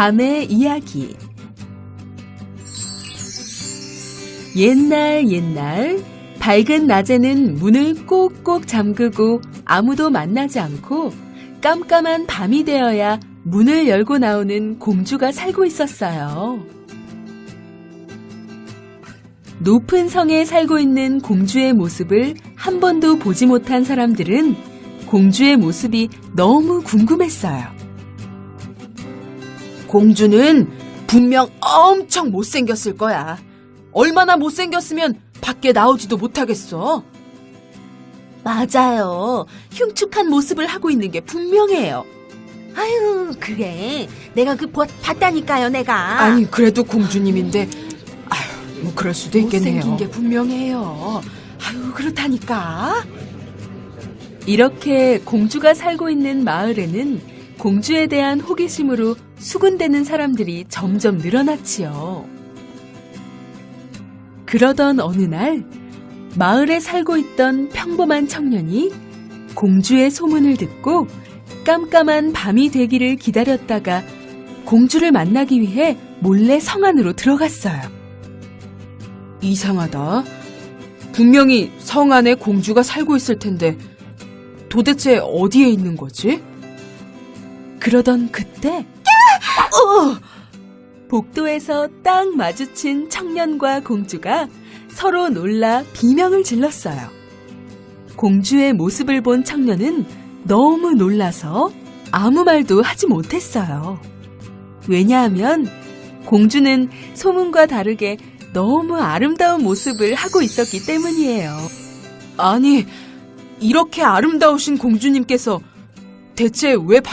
밤의 이야기 옛날 옛날 밝은 낮에는 문을 꼭꼭 잠그고 아무도 만나지 않고 깜깜한 밤이 되어야 문을 열고 나오는 공주가 살고 있었어요. 높은 성에 살고 있는 공주의 모습을 한 번도 보지 못한 사람들은 공주의 모습이 너무 궁금했어요. 공주는 분명 엄청 못생겼을 거야. 얼마나 못생겼으면 밖에 나오지도 못하겠어. 맞아요. 흉측한 모습을 하고 있는 게 분명해요. 아유, 그래. 내가 그 보- 봤다니까요, 내가. 아니, 그래도 공주님인데, 아휴, 뭐 그럴 수도 있겠네요. 못생긴 게 분명해요. 아유, 그렇다니까. 이렇게 공주가 살고 있는 마을에는 공주에 대한 호기심으로 수군대는 사람들이 점점 늘어났지요. 그러던 어느 날, 마을에 살고 있던 평범한 청년이 공주의 소문을 듣고 깜깜한 밤이 되기를 기다렸다가 공주를 만나기 위해 몰래 성 안으로 들어갔어요. 이상하다. 분명히 성 안에 공주가 살고 있을 텐데, 도대체 어디에 있는 거지? 그러던 그때 복도에서 딱 마주친 청년과 공주가 서로 놀라 비명을 질렀어요. 공주의 모습을 본 청년은 너무 놀라서 아무 말도 하지 못했어요. 왜냐하면 공주는 소문과 다르게 너무 아름다운 모습을 하고 있었기 때문이에요. 아니, 이렇게 아름다우신 공주님께서 대체 왜 밖,